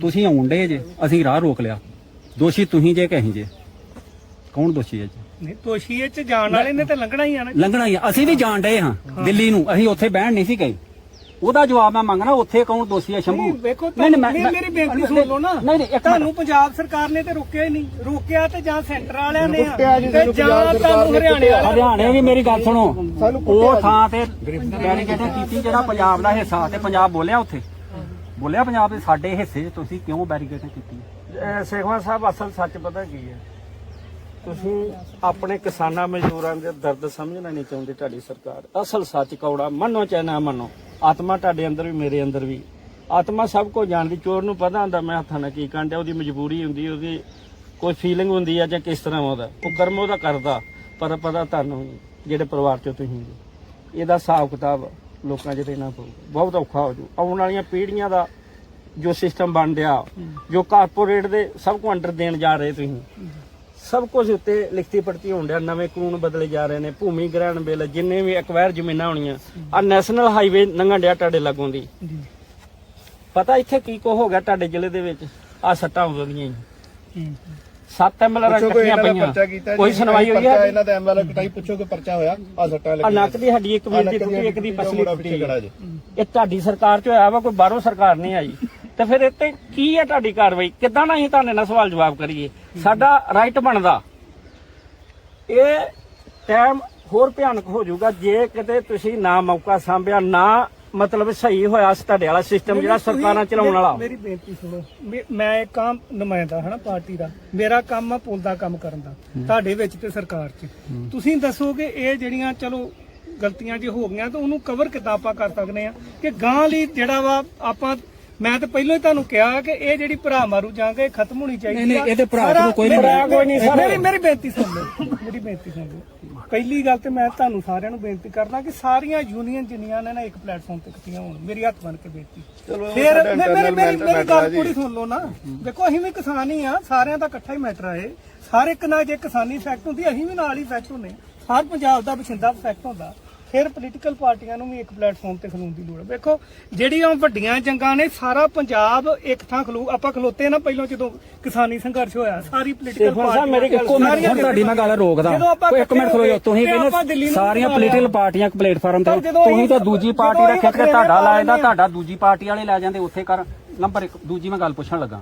ਤੁਸੀਂ ਆਉਂਦੇ ਜੇ ਅਸੀਂ ਰਾਹ ਰੋਕ ਲਿਆ। ਦੋਸ਼ੀ ਤੁਸੀਂ ਜੇ ਕਹੀਂ ਜੇ? ਕੌਣ ਦੋਸ਼ੀ ਹੈ ਜੀ? ਨਹੀਂ ਦੋਸ਼ੀ ਇਹ ਚ ਜਾਣ ਵਾਲੇ ਨੇ ਤੇ ਲੰਘਣਾ ਹੀ ਆ ਨਾ ਲੰਘਣਾ ਹੀ ਆ। ਅਸੀਂ ਵੀ ਜਾਣ ਡਏ ਹਾਂ ਦਿੱਲੀ ਨੂੰ। ਅਸੀਂ ਉੱਥੇ ਬਹਿਣ ਨਹੀਂ ਸੀ ਗਏ। ਉਹਦਾ ਜਵਾਬ ਮੈਂ ਮੰਗਣਾ ਉੱਥੇ ਕੌਣ ਦੋਸ਼ੀ ਹੈ ਸ਼ੰਭੂ? ਨਹੀਂ, ਵੇਖੋ ਨਹੀਂ, ਨਹੀਂ, ਮੈਂ- ਮੇਰੀ- ਬੇਨਤੀ ਸੁਣ ਲਓ ਨਾ। ਨਹੀਂ ਨਹੀਂ ਤੁਹਾਨੂੰ ਪੰਜਾਬ ਸਰਕਾਰ ਨੇ ਤੇ ਰੋਕਿਆ ਹੀ ਨਹੀਂ। ਰੋਕਿਆ ਤੇ ਜਾਂ ਸੈਂਟਰ ਵਾਲਿਆਂ ਨੇ ਤੇ ਜਾਂ ਤੁਹਾਨੂੰ ਹਰਿਆਣੇ ਵਾਲਿਆਂ ਨੇ ਹਰਿਆਣੇ ਵੀ ਮੇਰੀ ਗੱਲ ਸੁਣੋ। ਉਹ। ਥਾਂ ਤੇ ਬੈਰੀਕੇਡਿੰਗ ਕੀਤੀ ਜਿਹੜਾ ਪੰਜਾਬ ਦਾ ਹਿੱਸਾ ਤੇ ਪੰਜਾਬ ਬੋਲਿਆ ਉੱਥੇ। ਬੋਲਿਆ ਪੰਜਾਬ ਦੇ ਸਾਡੇ ਹਿੱਸੇ 'ਚ ਤੁਸੀਂ ਕਿਉਂ ਬੈਰੀਕੇਡਿੰਗ ਕੀਤੀ? ਸੇਖਵਾਂ ਸਾਹਿਬ, ਅਸਲ ਸੱਚ ਪਤਾ ਕੀ ਹੈ? ਤੁਸੀਂ ਆਪਣੇ ਕਿਸਾਨਾਂ ਮਜ਼ਦੂਰਾਂ ਦੇ ਦਰਦ ਸਮਝਣਾ ਨਹੀਂ ਚਾਹੁੰਦੀ ਤੁਹਾਡੀ ਸਰਕਾਰ। ਅਸਲ ਸੱਚ ਕੌੜਾ, ਮੰਨੋ ਚਾਹੇ ਨਾ ਮੰਨੋ, ਆਤਮਾ ਤੁਹਾਡੇ ਅੰਦਰ ਵੀ, ਮੇਰੇ ਅੰਦਰ ਵੀ। ਆਤਮਾ ਸਭ ਕੋ ਜਾਣਦੀ ਚੋਰ ਨੂੰ ਪਤਾ ਹੁੰਦਾ, ਮੈਂ ਹੱਥਾਂ ਨਾਲ ਕੀ ਕਾਂਡਿਆ, ਉਹਦੀ ਮਜਬੂਰੀ ਹੁੰਦੀ, ਉਹਦੀ ਕੋਈ ਫੀਲਿੰਗ ਹੁੰਦੀ ਹੈ ਜਾਂ ਕਿਸ ਤਰ੍ਹਾਂ ਉਹਦਾ। ਉਹ ਕਰਮ ਉਹਦਾ ਕਰਦਾ, ਪਰ ਪਤਾ ਤੁਹਾਨੂੰ ਜਿਹੜੇ ਪਰਿਵਾਰ ਚੋਂ ਤੁਸੀਂ ਜੀ ਇਹਦਾ ਹਿਸਾਬ ਕਿਤਾਬ ਲੋਕਾਂ 'ਚ ਦੇਣਾ ਪਊਗਾ ਬਹੁਤ ਔਖਾ ਹੋ ਜੂ ਆਉਣ ਵਾਲੀਆਂ ਪੀੜ੍ਹੀਆਂ ਦਾ ਜੋ ਸਿਸਟਮ ਬਣ ਰਿਹਾ ਜੋ ਕਾਰਪੋਰੇਟ ਦੇ ਸਭ ਕੋ ਅੰਡਰ ਦੇਣ ਜਾ ਰਹੇ ਤੁਸੀਂ। ਸਭ ਕੁਝ ਉੱਤੇ ਲਿਖਤੀ ਪੜਤੀ ਹੋਣ ਡਿਆ ਨਵੇਂ ਕਾਨੂੰਨ ਬਦਲੇ ਜਾ ਰਹੇ ਨੇ ਭੂਮੀ ਗ੍ਰਹਿਣ ਬਿੱਲ ਜਿੰਨੇ ਵੀ ਐਕਵਾਇਰ ਜ਼ਮੀਨਾਂ ਹੋਣੀਆਂ ਆ ਨੈਸ਼ਨਲ ਹਾਈਵੇ ਲੰਘਣ ਡਿਆ ਤੁਹਾਡੇ ਲਾਗੋਂ ਦੀ। ਪਤਾ ਇੱਥੇ ਕੀ ਕੋ ਹੋ ਗਿਆ ਤੁਹਾਡੇ ਜ਼ਿਲ੍ਹੇ ਦੇ ਵਿੱਚ? ਆ ਸੱਟਾਂ ਹੋ ਗਈਆਂ ਜੀ। ਸੱਤ ਐਮਐਲਆਰ ਕੀਤਾ ਪਈਆਂ। ਕੋਈ ਸੁਣਵਾਈ ਹੋਈ ਹੈ ਇਹਨਾਂ ਦਾ ਐਮਐਲਏ ਕਟਾਈ ਪੁੱਛੋ ਕਿ ਪਰਚਾ ਹੋਇਆ? ਆ ਸੱਟਾਂ ਆ ਲੱਗੀਆਂ ਨੱਕ ਦੀ ਹੱਡੀ ਇੱਕ ਵੀਰ ਦੀ ਟੁੱਟੀ ਇੱਕ ਦੀ ਪਸਲੀ ਟੁੱਟੀ। ਇਹ ਤੁਹਾਡੀ ਸਰਕਾਰ ਚ ਹੋਇਆ ਵਾ ਕੋਈ ਬਾਹਰੋਂ ਸਰਕਾਰ ਨਹੀਂ ਆਈ? ਤੇ ਫਿਰ ਇੱਥੇ ਕੀ ਹੈ ਤੁਹਾਡੀ ਕਾਰਵਾਈ? ਕਿੱਦਾਂ ਨਾ ਅਸੀਂ ਤੁਹਾਡੇ ਨਾਲ ਸਵਾਲ ਜਵਾਬ ਕਰੀਏ? ਸਾਡਾ ਰਾਈਟ ਬਣਦਾ। ਇਹ ਟਾਈਮ ਹੋਰ ਭਿਆਨਕ ਹੋ ਜਾਊਗਾ ਜੇ ਕਿਤੇ ਤੁਸੀਂ ਨਾ ਮੌਕਾ ਸਾਂਭਿਆ ਨਾ ਮਤਲਬ ਸਹੀ ਹੋਇਆ ਤੁਹਾਡੇ ਵਾਲਾ ਸਿਸਟਮ ਜਿਹੜਾ ਸਰਕਾਰਾਂ ਚਲਾਉਣ ਵਾਲਾ। ਮੇਰੀ ਬੇਨਤੀ ਸੁਣੋ। ਮੇ- ਮੈਂ ਇੱਕ ਆਮ ਨੁਮਾਇੰਦਾ ਹਨਾ ਪਾਰਟੀ ਦਾ। ਮੇਰਾ ਕੰਮ ਆ ਪੁੱਲ ਦਾ ਕੰਮ ਕਰਨ ਦਾ ਤੁਹਾਡੇ ਵਿੱਚ ਤੇ ਸਰਕਾਰ 'ਚ। ਤੁਸੀਂ ਦੱਸੋਗੇ ਇਹ ਜਿਹੜੀਆਂ ਚਲੋ ਗਲਤੀਆਂ ਜੇ ਹੋ ਗਈਆਂ ਤਾਂ ਉਹਨੂੰ ਕਵਰ ਕਿੱਦਾਂ ਆਪਾਂ ਕਰ ਸਕਦੇ ਆ ਕਿ ਗਾਂ ਲਈ ਜਿਹੜਾ ਵਾ ਆਪਾਂ ਮੈਂ ਤਾਂ ਪਹਿਲਾਂ ਹੀ ਤੁਹਾਨੂੰ ਕਿਹਾ ਕਿ ਇਹ ਜਿਹੜੀ ਭਰਾ ਮਾਰੂ ਜੰਗ ਇਹ ਖਤਮ ਹੋਣੀ ਚਾਹੀਦੀ ਨਹੀਂ, ਆ। ਇਹਦੇ ਭਰਾ ਸਾਰਾ- ਤੋਂ ਕੋਈ ਨਹੀਂ ਮੇਰੀ- ਭਰਾ ਕੋਈ ਨਹੀਂ, ਸਾਰੇ- ਮੇਰੀ ਮੇਰੀ ਬੇਨਤੀ ਸੁਣ ਲਓ। ਮੇਰੀ ਬੇਨਤੀ ਸੁਣ ਲਓ। ਪਹਿਲੀ ਗੱਲ ਤੇ ਮੈਂ ਤੁਹਾਨੂੰ ਸਾਰਿਆਂ ਨੂੰ ਬੇਨਤੀ ਕਰਦਾ ਕਿ ਸਾਰੀਆਂ ਯੂਨੀਅਨ ਜਿੰਨੀਆਂ ਨੇ ਨਾ ਇੱਕ ਪਲੇਟਫਾਰਮ ਤੇ ਇਕੱਠੀਆਂ ਹੋਣ। ਮੇਰੀ ਹੱਥ ਬਣ ਕੇ ਬੇਨਤੀ। ਚਲੋ ਫਿਰ ਸਾਡਾ ਮੇਰੀ internal ਮੇਰੀ matter ਮੇਰੀ ਗੱਲ ਜੀ। ਪੂਰੀ ਸੁਣ ਲਓ ਨਾ। ਦੇਖੋ ਅਸੀਂ ਵੀ ਕਿਸਾਨ ਹੀ ਆ ਸਾਰਿਆਂ ਦਾ ਇਕੱਠਾ ਹੀ ਮੈਟਰ ਆ ਇਹ। ਹਰ ਇੱਕ ਨਾਲ ਜੇ ਕਿਸਾਨੀ ਫੈਕਟ ਹੁੰਦੀ ਅਸੀਂ ਵੀ ਨਾਲ ਹੀ ਫੈਕਟ ਹੁੰਨੇ। ਹਰ ਪੰਜਾਬ ਦਾ ਬਸਿੰਦਾ ਫੈਕਟ ਹੁੰਦਾ। ਫਿਰ ਪੋਲੀਟੀਕਲ ਪਾਰਟੀਆਂ ਨੂੰ ਵੀ ਇੱਕ ਪਲੇਟਫਾਰਮ ਤੇ ਖਲੋਣ ਦੀ ਲੋੜ ਹੈ ਵੇਖੋ ਜਿਹੜੀਆਂ ਵੱਡੀਆਂ ਜੰਗਾਂ ਨੇ ਸਾਰਾ ਪੰਜਾਬ ਇੱਕ ਥਾਂ ਖਲੋ ਆਪਾਂ ਖਲੋਤੇ ਨਾ ਪਹਿਲਾਂ ਜਦੋਂ ਕਿਸਾਨੀ ਸੰਘਰਸ਼ ਹੋਇਆ ਸਾਰੀ ਪੋਲੀਟੀਕਲ ਸਾਹਿਬ, ਮੇਰੀ ਗੱਲ ਇੱਕੋ ਮਿੰਟ ਹੁਣ ਤੁਹਾਡੀ ਮੈਂ ਗੱਲ ਰੋਕਦਾ ਜਦੋਂ ਆਪਾਂ ਕੋਈ ਇੱਕ ਮਿੰਟ ਖਲੋ ਤੁਸੀਂ ਕਹਿੰਦੇ ਸਾਰੀਆਂ ਪੋਲੀਟੀਕਲ। ਪਾਰਟੀਆਂ ਇੱਕ ਪਲੇਟਫਾਰਮ ਤੇ ਤੁਸੀਂ ਤਾਂ ਦੂਜੀ ਪਾਰਟੀ ਦਾ ਵੱਖਰੇ ਤੁਹਾਡਾ ਲਾਇਦਾ। ਤੁਹਾਡਾ ਦੂਜੀ ਪਾਰਟੀ ਵਾਲੇ ਲੈ ਜਾਂਦੇ ਉੱਥੇ ਕਰ ਨੰਬਰ 1 ਦੂਜੀ ਮੈਂ ਗੱਲ ਪੁੱਛਣ ਲੱਗਾ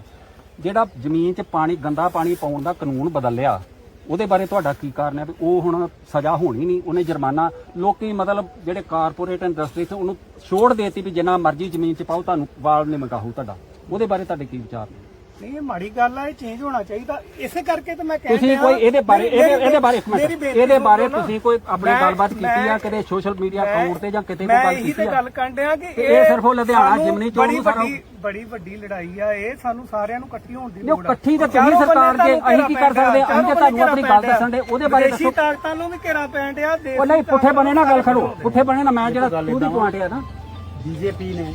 ਜਿਹੜਾ ਜ਼ਮੀਨ 'ਚ ਪਾਣੀ ਗੰਦਾ ਪਾਣੀ ਪਾਉਣ ਦਾ ਕਾਨੂੰਨ ਬਦਲਿਆ ਉਹਦੇ ਬਾਰੇ ਤੁਹਾਡਾ ਕੀ ਕਾਰਨ ਹੈ? ਵੀ ਉਹ ਹੁਣ ਸਜ਼ਾ ਹੋਣੀ ਨਹੀਂ, ਉਹਨੇ ਜੁਰਮਾਨਾ ਲੋਕੀ ਮਤਲਬ ਜਿਹੜੇ ਕਾਰਪੋਰੇਟ ਇੰਡਸਟਰੀ ਤੇ ਉਹਨੂੰ ਛੋੜ ਦੇਤੀ ਵੀ ਜਿੰਨਾ ਮਰਜ਼ੀ ਜ਼ਮੀਨ 'ਚ ਪਾਓ, ਤੁਹਾਨੂੰ ਵਾਲ ਨੇ ਮਗਾਹੂ ਤੁਹਾਡਾ। ਉਹਦੇ ਬਾਰੇ ਤੁਹਾਡੇ ਕੀ ਵਿਚਾਰ ਨੇ? ਨਹੀਂ ਇਹ ਮਾੜੀ ਗੱਲ ਆ ਇਹ ਚੇਂਜ ਹੋਣਾ ਚਾਹੀਦਾ। ਇਸੇ ਕਰਕੇ ਤਾਂ ਮੈਂ ਕਹਿ ਤੁਸੀਂ ਰਿਹਾ- ਕੋਈ ਇਹਦੇ ਬਾਰੇ ਇਹਦੇ ਬਾਰੇ ਇੱਕ ਮਿੰਟ। ਇਹਦੇ ਬਾਰੇ। ਤੁਸੀਂ ਕੋਈ ਆਪਣੀ ਮੈਂ- ਗੱਲਬਾਤ ਕੀਤੀ ਆ ਮੈਂ- ਕਿਤੇ ਸੋਸ਼ਲ ਮੀਡੀਆ ਮੈਂ- ਅਕਾਊਂਟ ਤੇ ਜਾਂ ਕਿਤੇ ਮੈਂ ਕੋਈ ਗੱਲ ਇਹੀ ਕੀਤੀ ਤੇ ਆ? ਗੱਲ ਕਰਨ ਡਿਆ ਕਿ ਤੇ ਇਹ ਸਿਰਫ ਉਹ ਲੁਧਿਆਣਾ ਜਿਮਨੀ ਚੋਣ ਬੜੀ ਨੂੰ ਸਾਰਾ- ਵੱਡੀ ਬੜੀ ਵੱਡੀ ਲੜਾਈ ਆ ਇਹ ਸਾਨੂੰ ਸਾਰਿਆਂ ਨੂੰ ਇਕੱਠੀ ਹੋਣ ਦੀ ਲੋੜ ਆ। ਇਕੱਠੀ ਤਾਂ ਤੁਸੀਂ ਸਰਕਾਰ ਜੇ ਅਸੀਂ ਕੀ ਕਰ ਸਕਦੇ? ਅਸੀਂ ਤਾਂ ਤੁਹਾਨੂੰ ਆਪਣੀ ਗੱਲ ਦੱਸਣ ਦੇ, ਉਹਦੇ ਬਾਰੇ ਦੱਸੋ। ਤਾਕਤਾਂ ਨੂੰ ਵੀ ਘੇਰਾ ਪੈਣ ਡਿਆ ਦੇਸ਼ ਉਹ ਨਹੀਂ ਦੀ ਪੁੱਠੇ ਬਣੇ ਨਾ ਗੱਲ ਖੜੋ। ਪੁੱਠੇ ਬਣੇ ਨਾ ਮੈਂ ਜਿਹੜਾ ਤੂੰ ਦੀ ਪੁਆਇੰਟ ਨਾ। ਬੀਜੇਪੀ ਨੇ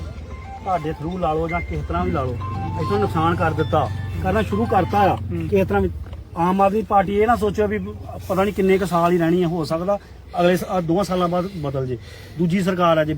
ਤੁਹਾਡੇ ਥਰੂ ਲਾ ਲਓ ਜਾਂ ਕਿਸ ਤਰ੍ਹਾਂ ਵੀ ਲਾ ਲਓ। ਇਥੋਂ ਨੁਕਸਾਨ ਕਰ ਦਿੱਤਾ ਕਰਨਾ ਸ਼ੁਰੂ ਕਰਤਾ ਆ। ਕਿਸ ਤਰ੍ਹਾਂ ਵੀ ਆਮ ਆਦਮੀ ਪਾਰਟੀ ਇਹ ਨਾ ਸੋਚੋ ਵੀ ਪਤਾ ਨਹੀਂ ਕਿੰਨੇ ਕੁ ਸਾਲ ਹੀ ਰਹਿਣੀ ਹੈ ਹੋ ਸਕਦਾ ਅਗਲੇ ਸ- ਆਹ ਦੋਵਾਂ ਸਾਲਾਂ ਬਾਅਦ ਬਦਲ ਜੇ। ਦੂਜੀ ਸਰਕਾਰ ਆ ਜੇ